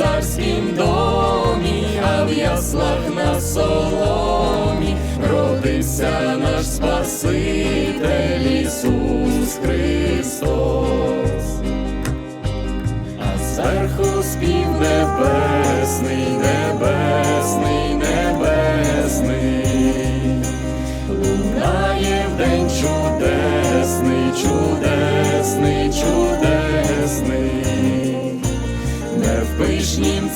царськім домі, а в яслах на соломі родився наш Спаситель Ісус Христос. А зверху спів небесний, небесний, небесний,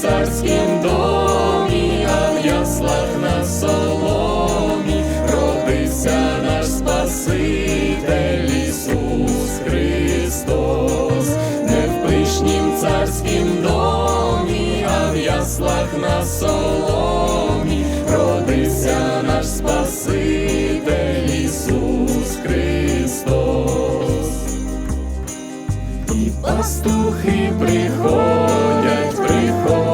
царськім домі, а в яслах на соломі родився наш Спаситель Ісус Христос, не в пишнім царськім домі, а в яслах на соломі родився наш Спаситель Ісус Христос. І пастухи приходять, приходять,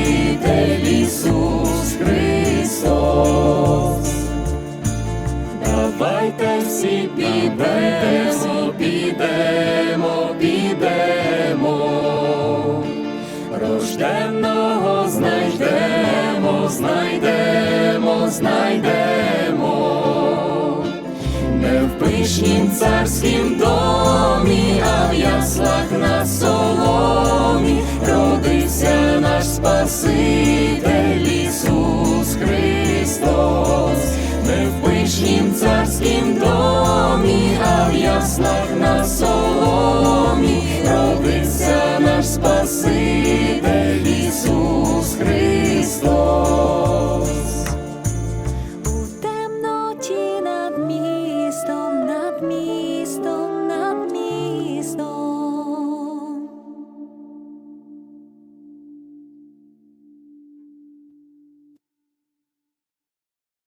Ісус Христос. Давайте всі підемо, підемо, підемо, рожденного знайдемо, знайдемо, знайдемо, не в пишнім царськім домі, а в яслах на соломі. Родився наш Спаситель